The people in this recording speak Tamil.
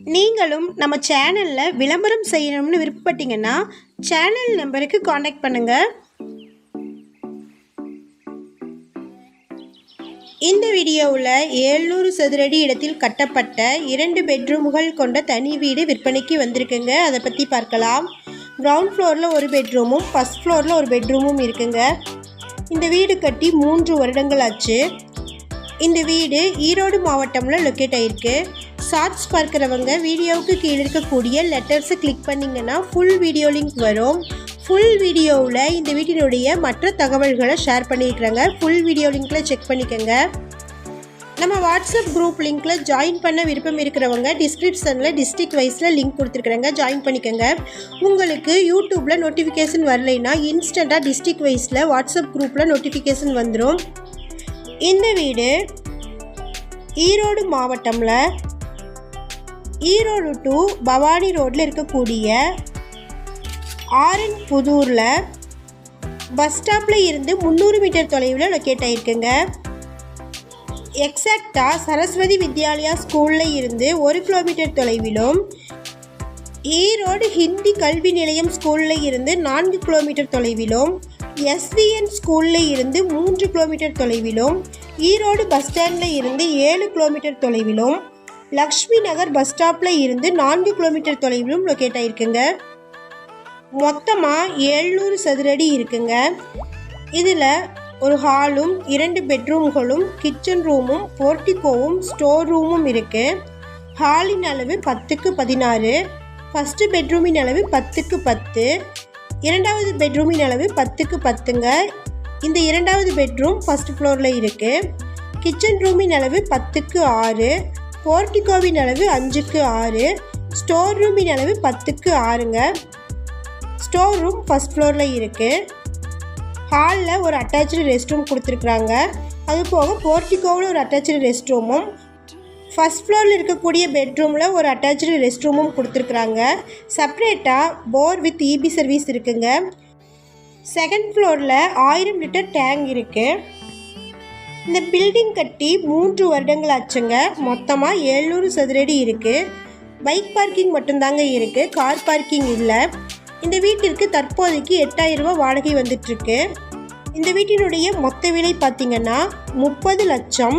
நீங்களும் நம்ம சேனலில் விளம்பரம் செய்யணும்னு விருப்பப்பட்டீங்கன்னா சேனல் நம்பருக்கு காண்டாக்ட் பண்ணுங்கள் இந்த வீடியோவில் ஏழ்நூறு சதுரடி இடத்தில் கட்டப்பட்ட இரண்டு பெட்ரூம்கள் கொண்ட தனி வீடு விற்பனைக்கு வந்திருக்குங்க. அதை பற்றி பார்க்கலாம். கிரவுண்ட் ஃப்ளோரில் ஒரு பெட்ரூமும் ஃபஸ்ட் ஃப்ளோரில் ஒரு பெட்ரூமும் இருக்குங்க. இந்த வீடு கட்டி மூன்று வருடங்கள் ஆச்சு. இந்த வீடு ஈரோடு மாவட்டம்ல லொக்கேட் ஆயிருக்கு. ஷார்ட்ஸ் பார்க்குறவங்க வீடியோவுக்கு கீழே இருக்கக்கூடிய லெட்டர்ஸை கிளிக் பண்ணிங்கன்னா ஃபுல் வீடியோ லிங்க் வரும். ஃபுல் வீடியோவில் இந்த வீட்டினுடைய மற்ற தகவல்களை ஷேர் பண்ணியிருக்கிறாங்க ஃபுல் வீடியோ லிங்க்கில் செக் பண்ணிக்கோங்க. நம்ம வாட்ஸ்அப் குரூப் லிங்க்கில் ஜாயின் பண்ண விருப்பம் இருக்கிறவங்க டிஸ்கிரிப்ஷனில் டிஸ்ட்ரிக்ட் வைஸில் லிங்க் கொடுத்துருக்குறாங்க. ஜாயின் பண்ணிக்கோங்க. உங்களுக்கு யூடியூப்பில் நோட்டிஃபிகேஷன் வரலைன்னா இன்ஸ்டண்ட்டாக டிஸ்ட்ரிக்ட் வைஸில் வாட்ஸ்அப் குரூப்பில் நோட்டிஃபிகேஷன் வந்துடும் இந்த வீடு ஈரோடு மாவட்டம்ல ஈரோடு டு பவானி ரோட்டில் இருக்கக்கூடிய ஆரன் புதூரில் பஸ் ஸ்டாப்பில் இருந்து முந்நூறு மீட்டர் தொலைவில் லொக்கேட் ஆகிருக்குங்க எக்ஸாக்டாக சரஸ்வதி வித்யாலயா ஸ்கூலில் இருந்து ஒரு கிலோமீட்டர் தொலைவிலும் ஈரோடு ஹிந்தி கல்வி நிலையம் ஸ்கூலில் இருந்து நான்கு கிலோமீட்டர் தொலைவிலும் எஸ்விஎன் ஸ்கூலில் இருந்து மூன்று கிலோமீட்டர் தொலைவிலும் ஈரோடு பஸ் ஸ்டாண்டில் இருந்து ஏழு கிலோமீட்டர் தொலைவிலும் லக்ஷ்மி நகர் பஸ் ஸ்டாப்பில் இருந்து நான்கு கிலோமீட்டர் தொலைவிலும் லொக்கேட் ஆகிருக்குங்க மொத்தமாக எழுநூறு சதுரடி இருக்குங்க. இதில் ஒரு ஹாலும் இரண்டு பெட்ரூம்களும் கிச்சன் ரூமும் போர்ட்டிகோவும் ஸ்டோர் ரூமும் இருக்குது ஹாலின் அளவு பத்துக்கு பதினாறு ஃபஸ்ட்டு பெட்ரூமின் அளவு பத்துக்கு பத்து இரண்டாவது பெட்ரூமின் அளவு பத்துக்கு பத்துங்க. இந்த இரண்டாவது பெட்ரூம் ஃபஸ்ட் ஃப்ளோரில் இருக்குது கிச்சன் ரூமின் அளவு பத்துக்கு ஆறு. போர்டிகோவின் அளவு அஞ்சுக்கு ஆறு. ஸ்டோர் ரூமின் அளவு பத்துக்கு ஆறுங்க. ஸ்டோர் ரூம் ஃபஸ்ட் ஃப்ளோரில் இருக்குது ஹாலில் ஒரு அட்டாச்சு ரெஸ்ட் ரூம் கொடுத்துருக்குறாங்க. அது போக போர்டிகோவில் ஒரு அட்டாச்சு ரெஸ்ட் ரூமும் ஃபஸ்ட் ஃப்ளோரில் இருக்கக்கூடிய பெட்ரூமில் ஒரு அட்டாச்சு ரெஸ்ட் ரூமும் கொடுத்துருக்குறாங்க. செப்ரேட்டாக போர் வித் இபி சர்வீஸ் இருக்குங்க. செகண்ட் ஃப்ளோரில் ஆயிரம் லிட்டர் டேங்க் இருக்குது இந்த பில்டிங் கட்டி மூன்று வருடங்கள் ஆச்சுங்க. மொத்தமாக எழுநூறு சதுரடி இருக்குது பைக் பார்க்கிங் மட்டும்தாங்க இருக்குது கார் பார்க்கிங் இல்லை. இந்த வீட்டிற்கு தற்போதைக்கு எட்டாயிரம் ரூபாய் வாடகை வந்துட்டுருக்கு இந்த வீட்டினுடைய மொத்த விலை பார்த்திங்கன்னா முப்பது லட்சம்